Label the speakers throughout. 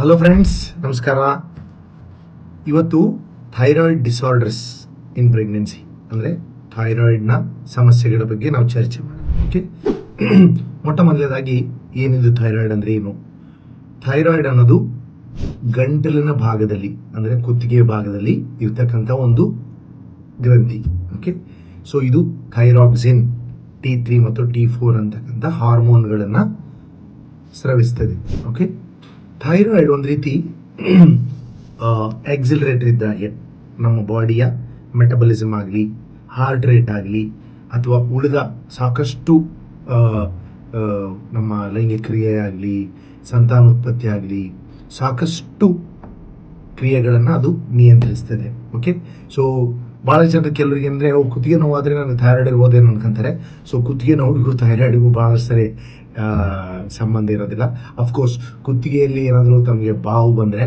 Speaker 1: Hello friends ನಮಸ್ಕಾರ. ಇವತ್ತು thyroid disorders ಇನ್ pregnancy ಅಂದರೆ ಥೈರಾಯ್ಡ್ನ ಸಮಸ್ಯೆಗಳ ಬಗ್ಗೆ ನಾವು ಚರ್ಚೆ ಮಾಡೋಣ. ಓಕೆ ಮೊಟ್ಟ ಮೊದಲನೇದಾಗಿ ಏನಿದು ಥೈರಾಯ್ಡ್ ಅಂದರೆ ಏನು? ಥೈರಾಯ್ಡ್ ಅನ್ನೋದು ಗಂಟಲಿನ ಭಾಗದಲ್ಲಿ, ಅಂದರೆ ಕುತ್ತಿಗೆಯ ಭಾಗದಲ್ಲಿ ಇರ್ತಕ್ಕಂಥ ಒಂದು ಗ್ರಂಥಿ. ಓಕೆ ಸೊ ಇದು ಥೈರಾಕ್ಸಿನ್ ಟಿ ತ್ರೀ ಮತ್ತು ಟಿ ಫೋರ್ ಅಂತಕ್ಕಂಥ ಹಾರ್ಮೋನ್ಗಳನ್ನು ಸ್ರವಿಸ್ತದೆ. ಓಕೆ ಥೈರಾಯ್ಡ್ ಒಂದು ರೀತಿ ಎಕ್ಸಿಲರೇಟರ್ ಇದ್ದಾಗೆ ನಮ್ಮ ಬಾಡಿಯ ಮೆಟಬಲಿಸಮ್ ಆಗಲಿ ಹಾರ್ಟ್ ರೇಟ್ ಆಗಲಿ, ಅಥವಾ ಉಳಿದ ಸಾಕಷ್ಟು ನಮ್ಮ ಲೈಂಗಿಕ ಕ್ರಿಯೆ ಆಗಲಿ ಸಂತಾನೋತ್ಪತ್ತಿ ಆಗಲಿ, ಸಾಕಷ್ಟು ಕ್ರಿಯೆಗಳನ್ನು ಅದು ನಿಯಂತ್ರಿಸ್ತದೆ. ಓಕೆ ಸೊ ಭಾಳ ಜನ ಕೆಲವರಿಗೆ ಅಂದರೆ ಕುತ್ತಿಗೆ ನೋವಾದರೆ ನಾನು ಥೈರಾಯ್ಡ್ ಇರ್ಬೋದೇನು ಅನ್ಕೊಂತಾರೆ ಸೊ ಕುತ್ತಿಗೆ ನೋವಿಗೂ ಥೈರಾಯ್ಡ್ಗೂ ಭಾಳ ಸರಿ ಸಂಬಂಧ ಇರೋದಿಲ್ಲ. ಅಫ್ಕೋರ್ಸ್ ಕುತ್ತಿಗೆಯಲ್ಲಿ ಏನಾದರೂ ತಮಗೆ ಬಾವು ಬಂದರೆ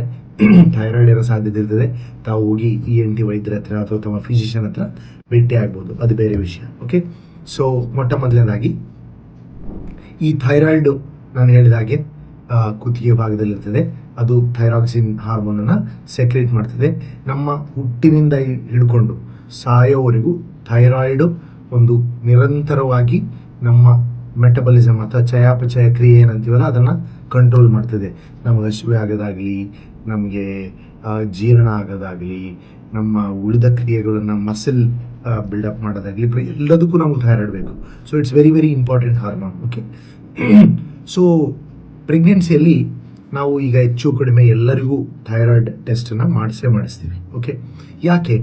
Speaker 1: ಥೈರಾಯ್ಡ್ ಇರೋ ಸಾಧ್ಯತೆ ಇರ್ತದೆ. ತಾವು ಹೋಗಿ ಇ ಎನ್ ಟಿ ವೈದ್ಯರ ಹತ್ರ ಅಥವಾ ತಮ್ಮ ಫಿಸಿಷಿಯನ್ ಹತ್ರ ಭೇಟಿ ಆಗ್ಬೋದು. ಅದು ಬೇರೆ ವಿಷಯ. ಓಕೆ ಸೊ ಮೊಟ್ಟ ಮೊದಲನೇದಾಗಿ, ಈ ಥೈರಾಯ್ಡು ನಾನು ಹೇಳಿದ ಹಾಗೆ ಕುತ್ತಿಗೆ ಭಾಗದಲ್ಲಿ ಭಾಗದಲ್ಲಿರ್ತದೆ. ಅದು ಥೈರಾಕ್ಸಿನ್ ಹಾರ್ಮೋನನ್ನು ಸೆಕ್ರೇಟ್ ಮಾಡ್ತದೆ. ನಮ್ಮ ಹುಟ್ಟಿನಿಂದ ಹಿಡ್ಕೊಂಡು ಸಾಯೋವರೆಗೂ ಥೈರಾಯ್ಡು ಒಂದು ನಿರಂತರವಾಗಿ ನಮ್ಮ ಮೆಟಬಲಿಸಮ್ ಅಥವಾ ಚಯಾಪಚಯ ಕ್ರಿಯೆ ಏನಂತೀವಲ್ಲ, ಅದನ್ನು ಕಂಟ್ರೋಲ್ ಮಾಡ್ತದೆ. ನಮಗೆ ಹಸಿವೆ ಆಗೋದಾಗಲಿ, ನಮಗೆ ಜೀರ್ಣ ಆಗೋದಾಗಲಿ, ನಮ್ಮ ಉಳಿದ ಕ್ರಿಯೆಗಳನ್ನು ಮಸಲ್ ಬಿಲ್ಡಪ್ ಮಾಡೋದಾಗಲಿ ಎಲ್ಲದಕ್ಕೂ ನಮಗೆ ಥೈರಾಯ್ಡ್ ಬೇಕು so it's very very important hormone okay so ಪ್ರೆಗ್ನೆನ್ಸಿಯಲ್ಲಿ ನಾವು ಈಗ ಹೆಚ್ಚು ಕಡಿಮೆ ಎಲ್ಲರಿಗೂ ಥೈರಾಯ್ಡ್ ಟೆಸ್ಟನ್ನು ಮಾಡಿಸೇ ಮಾಡಿಸ್ತೀವಿ ಓಕೆ ಯಾಕೆ?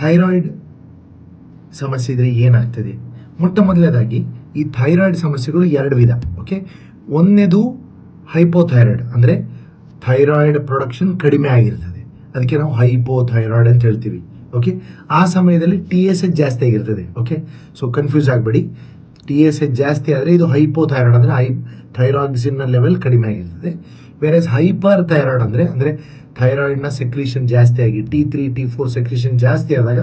Speaker 1: ಥೈರಾಯ್ಡ್ ಸಮಸ್ಯೆ ಇದ್ರೆ ಏನಾಗ್ತದೆ? ಮೊಟ್ಟ ಮೊದಲನೇದಾಗಿ ಈ ಥೈರಾಯ್ಡ್ ಸಮಸ್ಯೆಗಳು ಎರಡು ವಿಧ ಓಕೆ ಒಂದನೇದು ಹೈಪೋಥೈರಾಯ್ಡ್ ಅಂದರೆ ಥೈರಾಯ್ಡ್ ಪ್ರೊಡಕ್ಷನ್ ಕಡಿಮೆ ಆಗಿರ್ತದೆ. ಅದಕ್ಕೆ ನಾವು ಹೈಪೋಥೈರಾಯ್ಡ್ ಅಂತ ಹೇಳ್ತೀವಿ ಓಕೆ ಆ ಸಮಯದಲ್ಲಿ ಟಿ ಎಸ್ ಎಚ್ ಜಾಸ್ತಿ ಆಗಿರ್ತದೆ ಓಕೆ ಸೊ ಕನ್ಫ್ಯೂಸ್ ಆಗಬೇಡಿ. ಟಿ ಎಸ್ ಎಚ್ ಜಾಸ್ತಿ ಆದರೆ ಇದು ಹೈಪೋಥೈರಾಯ್ಡ್ ಅಂದರೆ ಹೈ ಥೈರಾಕ್ಸಿನ್ನ ಲೆವೆಲ್ ಕಡಿಮೆ ಆಗಿರ್ತದೆ. ಬೇರೆ ಹೈಪರ್ ಥೈರಾಯ್ಡ್ ಅಂದರೆ ಅಂದರೆ ಥೈರಾಯ್ಡ್ನ ಸೆಕ್ರೀಷನ್ ಜಾಸ್ತಿ ಆಗಿ T three T four secretion ಜಾಸ್ತಿ ಆದಾಗ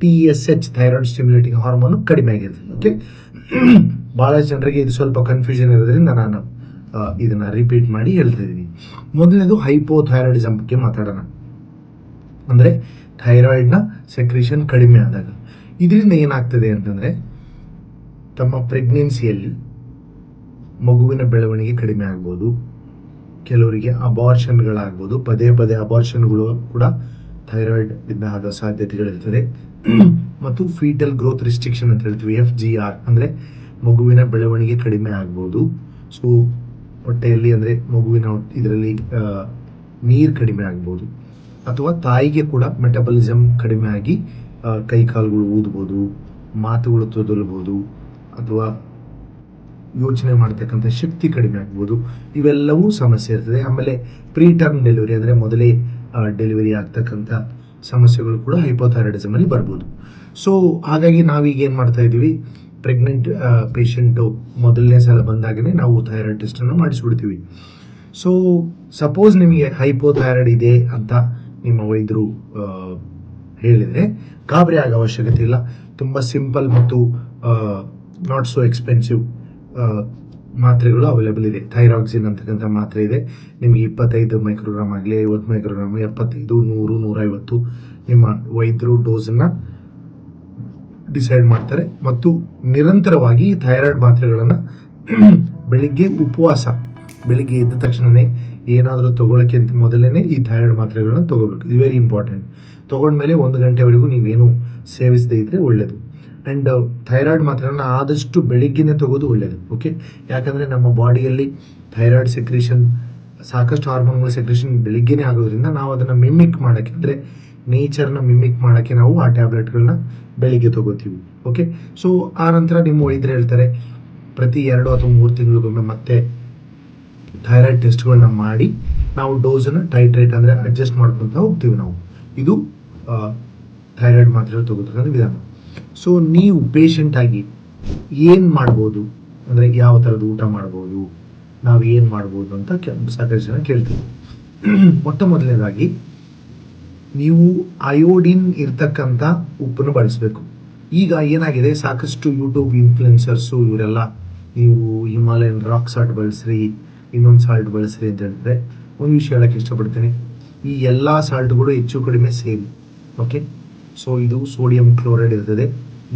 Speaker 1: T S H thyroid stimulating hormone ಕಡಿಮೆ ಆಗಿರ್ತದೆ ಓಕೆ ಭಾಳ ಜನರಿಗೆ ಇದು ಸ್ವಲ್ಪ ಕನ್ಫ್ಯೂಷನ್ ಇರೋದ್ರಿಂದ ನಾನು ಇದನ್ನ ರಿಪೀಟ್ ಮಾಡಿ ಹೇಳ್ತಾ ಇದ್ದೀನಿ. ಮೊದಲನೇದು ಹೈಪೋಥೈರಾಯ್ಡಿಸಮ್ ಬಗ್ಗೆ ಮಾತಾಡೋಣ. ಅಂದರೆ ಥೈರಾಯ್ಡ್ನ ಸೆಕ್ರೇಷನ್ ಕಡಿಮೆ ಆದಾಗ. ಇದರಿಂದ ಏನಾಗ್ತದೆ ಅಂತಂದರೆ, ತಮ್ಮ ಪ್ರೆಗ್ನೆನ್ಸಿಯಲ್ಲಿ ಮಗುವಿನ ಬೆಳವಣಿಗೆ ಕಡಿಮೆ ಆಗ್ಬೋದು. ಕೆಲವರಿಗೆ ಅಬಾರ್ಷನ್ಗಳಾಗ್ಬೋದು ಪದೇ ಪದೇ ಅಬಾರ್ಷನ್ಗಳು ಕೂಡ ಥೈರಾಯ್ಡ್ ಇಂದ ಆಗೋ ಸಾಧ್ಯತೆಗಳಿರ್ತದೆ. ಮತ್ತು ಫೀಟಲ್ ಗ್ರೋತ್ ರಿಸ್ಟ್ರಿಕ್ಷನ್ ಅಂತ ಹೇಳ್ತೀವಿ ಎಫ್ ಜಿ ಆರ್ ಅಂದರೆ ಮಗುವಿನ ಬೆಳವಣಿಗೆ ಕಡಿಮೆ ಆಗ್ಬೋದು. ಸೊ ಹೊಟ್ಟೆಯಲ್ಲಿ ಅಂದರೆ ಮಗುವಿನ ಇದರಲ್ಲಿ ನೀರು ಕಡಿಮೆ ಆಗ್ಬೋದು. ಅಥವಾ ತಾಯಿಗೆ ಕೂಡ ಮೆಟಬಲಿಸಮ್ ಕಡಿಮೆ ಆಗಿ ಕೈ ಕಾಲುಗಳು ಊದ್ಬೋದು, ಮಾತುಗಳು ತೊದಲ್ಬೋದು, ಅಥವಾ ಯೋಚನೆ ಮಾಡ್ತಕ್ಕಂಥ ಶಕ್ತಿ ಕಡಿಮೆ ಆಗ್ಬೋದು. ಇವೆಲ್ಲವೂ ಸಮಸ್ಯೆ ಇರ್ತದೆ. ಆಮೇಲೆ ಪ್ರೀ ಟರ್ಮ್ ಡೆಲಿವರಿ ಅಂದರೆ ಮೊದಲೇ ಡೆಲಿವರಿ ಆಗ್ತಕ್ಕಂಥ ಸಮಸ್ಯೆಗಳು ಕೂಡ ಅಲ್ಲಿ ಬರ್ಬೋದು. ಸೊ ಹಾಗಾಗಿ ನಾವೀಗ ಏನು ಮಾಡ್ತಾ ಇದ್ದೀವಿ? ಪ್ರೆಗ್ನೆಂಟ್ ಪೇಷಂಟು ಮೊದಲನೇ ಸಲ ಬಂದಾಗಲೇ ನಾವು ಥೈರಾಯ್ಡ್ ಟೆಸ್ಟನ್ನು ಮಾಡಿಸ್ಬಿಡ್ತೀವಿ. ಸೊ ಸಪೋಸ್ ನಿಮಗೆ ಹೈಪೋಥೈರಾಯ್ಡ್ ಇದೆ ಅಂತ ನಿಮ್ಮ ವೈದ್ಯರು ಹೇಳಿದರೆ ಗಾಬರಿ ಆಗೋ ಅವಶ್ಯಕತೆ ಇಲ್ಲ. ತುಂಬ ಸಿಂಪಲ್ ಮತ್ತು ನಾಟ್ ಸೋ ಎಕ್ಸ್ಪೆನ್ಸಿವ್ ಮಾತ್ರೆಗಳು ಅವೈಲೇಬಲ್ ಇದೆ. ಥೈರಾಕ್ಸಿನ್ ಅಂತಕ್ಕಂಥ ಮಾತ್ರೆ ಇದೆ. ನಿಮಗೆ ಇಪ್ಪತ್ತೈದು ಮೈಕ್ರೋಗ್ರಾಮ್ ಆಗಲಿ, ಐವತ್ತು ಮೈಕ್ರೋಗ್ರಾಮ್ ಎಪ್ಪತ್ತೈದು, ನೂರು, ನೂರೈವತ್ತು ನಿಮ್ಮ ವೈದ್ಯರು ಡೋಸನ್ನು ಡಿಸೈಡ್ ಮಾಡ್ತಾರೆ. ಮತ್ತು ನಿರಂತರವಾಗಿ ಥೈರಾಯ್ಡ್ ಮಾತ್ರೆಗಳನ್ನು ಬೆಳಿಗ್ಗೆ ಉಪವಾಸ, ಬೆಳಿಗ್ಗೆ ಎದ್ದ ತಕ್ಷಣವೇ ಏನಾದರೂ ತಗೊಳ್ಳೋಕ್ಕೆ ಅಂತ ಮೊದಲೇ ಈ ಥೈರಾಯ್ಡ್ ಮಾತ್ರೆಗಳನ್ನು ತಗೋಬೇಕು. ಇದು ವೆರಿ ಇಂಪಾರ್ಟೆಂಟ್ ತೊಗೊಂಡ್ಮೇಲೆ ಒಂದು ಗಂಟೆವರೆಗೂ ನೀವೇನು ಸೇವಿಸದೇ ಇದ್ದರೆ ಒಳ್ಳೆಯದು ಆ್ಯಂಡ್ ಥೈರಾಯ್ಡ್ ಮಾತ್ರೆನ ಆದಷ್ಟು ಬೆಳಿಗ್ಗೆನೇ ತಗೋದು ಒಳ್ಳೆಯದು ಓಕೆ ಯಾಕಂದರೆ ನಮ್ಮ ಬಾಡಿಯಲ್ಲಿ ಥೈರಾಯ್ಡ್ ಸೆಕ್ರೇಷನ್ ಸಾಕಷ್ಟು ಹಾರ್ಮೋನ್ಗಳ ಸೆಕ್ರೇಷನ್ ಬೆಳಿಗ್ಗೆನೇ ಆಗೋದ್ರಿಂದ ನಾವು ಅದನ್ನು ಮಿಮಿಕ್ ಮಾಡೋಕ್ಕೆ, ಅಂದರೆ ನೇಚರ್ನ ಮಿಮಿಕ್ ಮಾಡೋಕ್ಕೆ ನಾವು ಆ ಟ್ಯಾಬ್ಲೆಟ್ಗಳನ್ನ ಬೆಳಿಗ್ಗೆ ತಗೋತೀವಿ ಓಕೆ ಸೊ ಆ ನಂತರ ನಿಮ್ಮ ವೈದ್ಯರು ಹೇಳ್ತಾರೆ, ಪ್ರತಿ ಎರಡು ಅಥವಾ ಮೂರು ತಿಂಗಳಿಗೊಮ್ಮೆ ಮತ್ತೆ ಥೈರಾಯ್ಡ್ ಟೆಸ್ಟ್ಗಳನ್ನ ಮಾಡಿ ನಾವು ಡೋಸನ್ನು ಟೈಟ್ರೇಟ್ ಅಂದರೆ ಅಡ್ಜಸ್ಟ್ ಮಾಡ್ಕೊತ ಹೋಗ್ತೀವಿ ನಾವು. ಇದು ಥೈರಾಯ್ಡ್ ಮಾತ್ರೆ ತಗೋತಕ್ಕಂಥ ವಿಧಾನ. ಸೊ ನೀವು ಪೇಷಂಟ್ ಆಗಿ ಏನು ಮಾಡ್ಬೋದು? ಅಂದರೆ ಯಾವ ಥರದ ಊಟ ಮಾಡ್ಬೋದು? ನಾವು ಏನು ಮಾಡ್ಬೋದು ಅಂತ ಕೆ, ಸಾಕಷ್ಟು ಜನ ಕೇಳ್ತೀವಿ ಮೊಟ್ಟ ಮೊದಲನೇದಾಗಿ, ನೀವು ಅಯೋಡಿನ್ ಇರ್ತಕ್ಕಂಥ ಉಪ್ಪನ್ನು ಬಳಸಬೇಕು. ಈಗ ಏನಾಗಿದೆ? ಸಾಕಷ್ಟು ಯೂಟ್ಯೂಬ್ ಇನ್ಫ್ಲುಯೆನ್ಸರ್ಸು ಇವರೆಲ್ಲ ನೀವು ಹಿಮಾಲಯನ್ ರಾಕ್ ಸಾಲ್ಟ್ ಬಳಸ್ರಿ, ಇನ್ನೊಂದು ಸಾಲ್ಟ್ ಬಳಸ್ರಿ ಅಂತ ಹೇಳಿದ್ರೆ, ಒಂದು ವಿಷಯ ಹೇಳಕ್ಕೆ ಇಷ್ಟಪಡ್ತೀನಿ. ಈ ಎಲ್ಲ ಸಾಲ್ಟ್ಗಳು ಹೆಚ್ಚು ಕಡಿಮೆ ಸೇಮ್ ಓಕೆ ಸೊ ಇದು ಸೋಡಿಯಂ ಕ್ಲೋರೈಡ್ ಇರ್ತದೆ.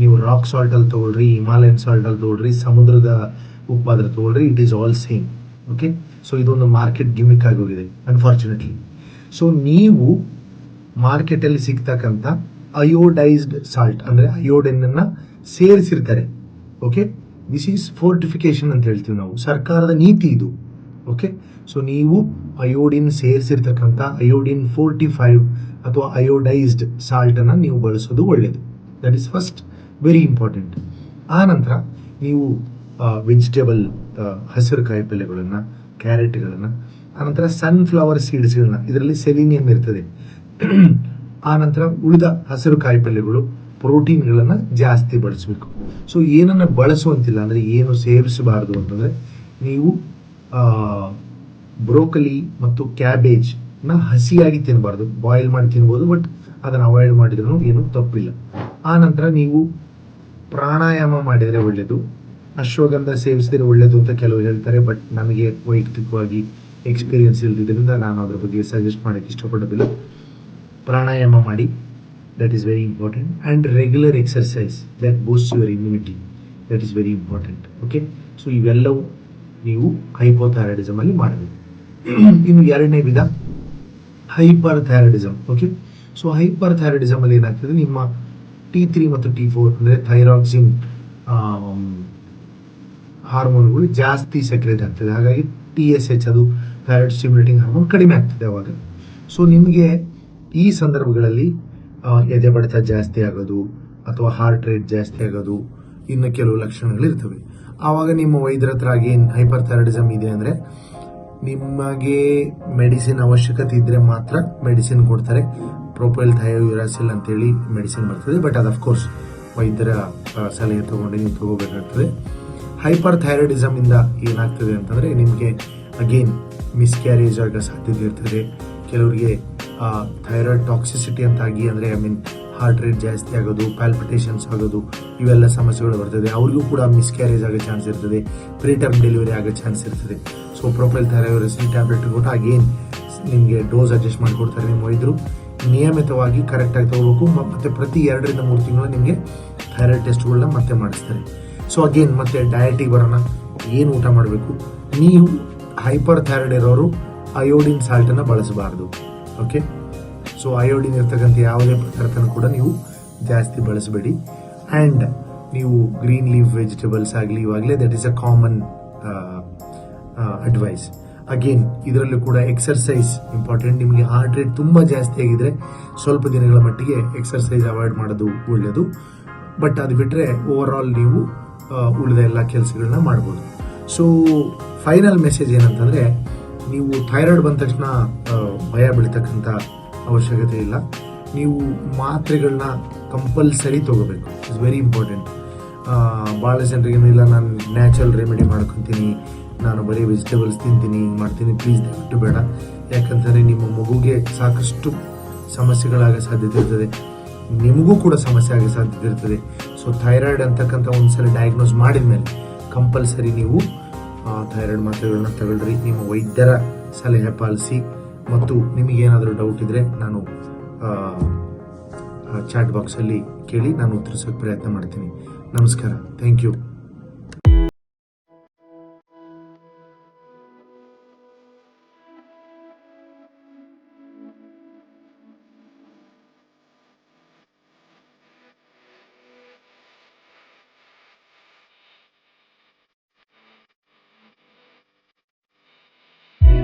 Speaker 1: ನೀವು ರಾಕ್ ಸಾಲ್ಟಲ್ಲಿ ತೊಗೊಳ್ರಿ ಹಿಮಾಲಯನ್ ಸಾಲ್ಟಲ್ಲಿ ತಗೊಳ್ರಿ, ಸಮುದ್ರದ ಉಪ್ಪಾದ್ರೆ ತೊಗೊಳ್ರಿ it is all same okay so ಇದೊಂದು ಮಾರ್ಕೆಟ್ ಗಿಮಿಕ್ ಆಗಿ ಹೋಗಿದೆ ಅನ್ಫಾರ್ಚುನೇಟ್ಲಿ ಸೊ ನೀವು ಮಾರ್ಕೆಟಲ್ಲಿ ಸಿಗ್ತಕ್ಕಂಥ ಅಯೋಡೈಸ್ಡ್ ಸಾಲ್ಟ್ ಅಂದರೆ ಅಯೋಡಿನನ್ನು ಸೇರಿಸಿರ್ತಾರೆ. ಓಕೆ ದಿಸ್ ಈಸ್ ಫೋರ್ಟಿಫಿಕೇಶನ್ ಅಂತ ಹೇಳ್ತೀವಿ ನಾವು, ಸರ್ಕಾರದ ನೀತಿ ಇದು. ಓಕೆ ಸೊ ನೀವು ಅಯೋಡಿನ್ ಸೇರಿಸಿರ್ತಕ್ಕಂಥ ಅಯೋಡಿನ್ ಫೋರ್ಟಿ ಫೈವ್ ಅಥವಾ ಅಯೋಡೈಸ್ಡ್ ಸಾಲ್ಟನ್ನು ನೀವು ಬಳಸೋದು ಒಳ್ಳೆಯದು that is first very important ಆ ನಂತರ ನೀವು ವೆಜಿಟೇಬಲ್ ಹಸಿರು ಕಾಯಿಪಲ್ಯಗಳನ್ನು ಕ್ಯಾರೆಟ್ಗಳನ್ನು, ಆನಂತರ ಸನ್ಫ್ಲವರ್ ಸೀಡ್ಸ್ಗಳನ್ನ ಇದರಲ್ಲಿ ಸೆಲಿನಿಯಂ ಇರ್ತದೆ. ಆನಂತರ ಉಳಿದ ಹಸಿರು ಕಾಯಿಪಲ್ಯಗಳು ಪ್ರೋಟೀನ್ಗಳನ್ನು ಜಾಸ್ತಿ ಬಳಸಬೇಕು. ಸೊ ಏನನ್ನು ಬಳಸುವಂತಿಲ್ಲ ಅಂದರೆ ಏನು ಸೇವಿಸಬಾರ್ದು ಅಂತಂದರೆ ನೀವು ಬ್ರೋಕಲಿ ಮತ್ತು ಕ್ಯಾಬೇಜ್ನ ಹಸಿಯಾಗಿ ತಿನ್ನಬಾರ್ದು ಬಾಯ್ಲ್ ಮಾಡಿ ತಿನ್ಬೋದು ಬಟ್ ಅದನ್ನು ಅವಾಯ್ಡ್ ಮಾಡಿದ್ರೂ ಏನು ತಪ್ಪಿಲ್ಲ. ಆನಂತರ ನಂತರ ನೀವು ಪ್ರಾಣಾಯಾಮ ಮಾಡಿದರೆ ಒಳ್ಳೆಯದು ಅಶ್ವಗಂಧ ಸೇವಿಸಿದರೆ ಒಳ್ಳೆಯದು ಅಂತ ಕೆಲವರು ಹೇಳ್ತಾರೆ ಬಟ್ ನನಗೆ ವೈಯಕ್ತಿಕವಾಗಿ ಎಕ್ಸ್ಪೀರಿಯನ್ಸ್ ಇಲ್ಲದಿದ್ದರಿಂದ ನಾನು ಅದರ ಬಗ್ಗೆ ಸಜೆಸ್ಟ್ ಮಾಡೋಕ್ಕೆ ಇಷ್ಟಪಡೋದಿಲ್ಲ. ಪ್ರಾಣಾಯಾಮ ಮಾಡಿ that is very important and regular exercise that boost your immunity that is very important okay so ಇವೆಲ್ಲವೂ ನೀವು ಹೈಪೋಥೈರಾಯ್ಡಿಸಮಲ್ಲಿ ಮಾಡಬೇಕು. ಇನ್ನು ಎರಡನೇ ವಿಧ hyper thyroidism okay so hyper ಥೈರಾಯ್ಡಿಸಮಲ್ಲಿ ಏನಾಗ್ತದೆ, ನಿಮ್ಮ ಟಿ ತ್ರೀ ಮತ್ತು ಟಿ ಫೋರ್ ಅಂದರೆ ಥೈರಾಕ್ಸಿನ್ ಹಾರ್ಮೋನ್ಗಳು ಜಾಸ್ತಿ ಸೆಕ್ರೇಟ್ ಆಗ್ತದೆ. ಹಾಗಾಗಿ ಟಿ ಎಸ್ ಎಚ್ ಅದು ಥೈರಾಯ್ಡ್ ಸ್ಟಿಮ್ಯುಲೇಟಿಂಗ್ ಹಾರ್ಮೋನ್ ಕಡಿಮೆ ಆಗ್ತದೆ ಅವಾಗ. ಸೊ ನಿಮಗೆ ಈ ಸಂದರ್ಭಗಳಲ್ಲಿ ಎದೆ ಬಡಿತ ಜಾಸ್ತಿ ಆಗೋದು ಅಥವಾ ಹಾರ್ಟ್ ರೇಟ್ ಜಾಸ್ತಿ ಆಗೋದು ಇನ್ನು ಕೆಲವು ಲಕ್ಷಣಗಳು ಇರ್ತವೆ ಆವಾಗ ನಿಮ್ಮ ವೈದ್ಯರ ಹತ್ರ ಏನು ಹೈಪರ್ ಥೈರಾಯ್ಡಿಸಮ್ ಇದೆ ಅಂದರೆ ನಿಮಗೆ ಮೆಡಿಸಿನ್ ಅವಶ್ಯಕತೆ ಇದ್ದರೆ ಮಾತ್ರ ಮೆಡಿಸಿನ್ ಕೊಡ್ತಾರೆ. ಪ್ರೊಪೈಲ್ ಥಯೋಯುರಾಸಿಲ್ ಅಂತೇಳಿ ಮೆಡಿಸಿನ್ ಬರ್ತದೆ ಬಟ್ ಅದು ಅಫ್ಕೋರ್ಸ್ ವೈದ್ಯರ ಸಲಹೆ ತೊಗೊಂಡು ನೀವು ತಗೋಬೇಕಾಗ್ತದೆ. ಹೈಪರ್ ಥೈರಾಯ್ಡಿಸಮಿಂದ ಏನಾಗ್ತದೆ ಅಂತಂದ್ರೆ ನಿಮಗೆ ಅಗೇನ್ ಮಿಸ್ಕ್ಯಾರೇಜ್ ಆಗೋ ಸಾಧ್ಯತೆ ಇರ್ತದೆ. ಕೆಲವರಿಗೆ ಥೈರಾಯ್ಡ್ ಟಾಕ್ಸಿಸಿಟಿ ಅಂತಾಗಿ ಅಂದರೆ ಐ ಮೀನ್ ಹಾರ್ಟ್ ರೇಟ್ ಜಾಸ್ತಿ ಆಗೋದು ಪ್ಯಾಲ್ಪಿಟೇಷನ್ಸ್ ಆಗೋದು, ಇವೆಲ್ಲ ಸಮಸ್ಯೆಗಳು ಬರ್ತದೆ. ಅವ್ರಿಗೂ ಕೂಡ ಮಿಸ್ಕ್ಯಾರೇಜ್ ಆಗೋ ಚಾನ್ಸ್ ಇರ್ತದೆ ಪ್ರೀಟರ್ಮ್ ಡೆಲಿವರಿ ಆಗೋ ಚಾನ್ಸ್ ಇರ್ತದೆ. ಸೊ ಪ್ರೊಫೈಲ್ ಥೈರಾಯ್ಡ್ ಟ್ಯಾಬ್ಲೆಟ್ ಕೂಡ ಅಗೇನ್ ನಿಮಗೆ ಡೋಸ್ ಅಡ್ಜಸ್ಟ್ ಮಾಡಿಕೊಡ್ತಾರೆ ನಿಮ್ಮ ವೈದ್ಯರು. ನಿಯಮಿತವಾಗಿ ಕರೆಕ್ಟಾಗಿ ತಗೋಬೇಕು. ಮತ್ತು ಪ್ರತಿ ಎರಡರಿಂದ ಮೂರು ತಿಂಗಳು ನಿಮಗೆ ಥೈರಾಯ್ಡ್ ಟೆಸ್ಟ್ಗಳನ್ನ ಮತ್ತೆ ಮಾಡಿಸ್ತಾರೆ. ಸೊ ಅಗೇನ್ ಮತ್ತೆ ಡಯಟಿಗೆ ಬರೋಣ. ಏನು ಊಟ ಮಾಡಬೇಕು? ನೀವು ಹೈಪರ್ ಥೈರಾಯ್ಡ್ ಇರೋರು ಅಯೋಡಿನ್ ಸಾಲ್ಟನ್ನು ಬಳಸಬಾರ್ದು. ಓಕೆ ಸೊ ಅಯೋಡಿನ್ ಇರ್ತಕ್ಕಂಥ ಯಾವುದೇ ಪದಾರ್ಥನ ಕೂಡ ನೀವು ಜಾಸ್ತಿ ಬಳಸಬೇಡಿ. ಆ್ಯಂಡ್ ನೀವು ಗ್ರೀನ್ ಲೀಫ್ ವೆಜಿಟೇಬಲ್ಸ್ ಆಗಲಿ ಇವಾಗಲೇ that is a common advice again ಇದರಲ್ಲೂ ಕೂಡ ಎಕ್ಸರ್ಸೈಸ್ ಇಂಪಾರ್ಟೆಂಟ್ ನಿಮಗೆ ಹಾರ್ಟ್ ರೇಟ್ ತುಂಬ ಜಾಸ್ತಿ ಆಗಿದ್ರೆ ಸ್ವಲ್ಪ ದಿನಗಳ ಮಟ್ಟಿಗೆ ಎಕ್ಸರ್ಸೈಸ್ ಅವಾಯ್ಡ್ ಮಾಡೋದು ಒಳ್ಳೆಯದು ಬಟ್ ಅದು ಬಿಟ್ಟರೆ ಓವರ್ ಆಲ್ ನೀವು ಉಳಿದ ಎಲ್ಲ ಕೆಲಸಗಳನ್ನ ಮಾಡ್ಬೋದು. ಸೊ ಫೈನಲ್ ಮೆಸೇಜ್ ಏನಂತಂದರೆ, ನೀವು ಥೈರಾಯ್ಡ್ ಬಂದ ತಕ್ಷಣ ಭಯ ಬೀಳ್ತಕ್ಕಂಥ ಅವಶ್ಯಕತೆ ಇಲ್ಲ. ನೀವು ಮಾತ್ರೆಗಳನ್ನ ಕಂಪಲ್ಸರಿ ತಗೋಬೇಕು. ಇಟ್ಸ್ ವೆರಿ ಇಂಪಾರ್ಟೆಂಟ್ ಭಾಳ ಜನರಿಗೆ ಇಲ್ಲ ನಾನು ನ್ಯಾಚುರಲ್ ರೆಮಿಡಿ ಮಾಡ್ಕೊತೀನಿ. ನಾನು ಬರೀ ವೆಜಿಟೇಬಲ್ಸ್ ತಿಂತೀನಿ, ಹಿಂಗೆ ಮಾಡ್ತೀನಿ ಪ್ಲೀಸ್ ದಯವಿಟ್ಟು ಬೇಡ. ಯಾಕಂತಂದರೆ ನಿಮ್ಮ ಮಗುಗೆ ಸಾಕಷ್ಟು ಸಮಸ್ಯೆಗಳಾಗ ಸಾಧ್ಯತೆ ಇರ್ತದೆ. ನಿಮಗೂ ಕೂಡ ಸಮಸ್ಯೆ ಆಗೋ ಸಾಧ್ಯತೆ ಇರ್ತದೆ. ಸೊ ಥೈರಾಯ್ಡ್ ಅಂತಕ್ಕಂಥ ಒಂದ್ಸಲ ಡಯಾಗ್ನೋಸ್ ಮಾಡಿದ ಮೇಲೆ ಕಂಪಲ್ಸರಿ ನೀವು ಥೈರಾಯ್ಡ್ ಮಾತ್ರೆಗಳನ್ನ ತಗೊಳ್ರಿ. ನಿಮ್ಮ ವೈದ್ಯರ ಸಲಹೆ ಪಾಲಿಸಿ ಮತ್ತು ನಿಮಗೇನಾದರೂ ಡೌಟ್ ಇದ್ದರೆ ನಾನು ಚಾಟ್ ಬಾಕ್ಸಲ್ಲಿ ಕೇಳಿ ನಾನು ಉತ್ತರಿಸೋಕೆ ಪ್ರಯತ್ನ ಮಾಡ್ತೀನಿ. ನಮಸ್ಕಾರ. Thank you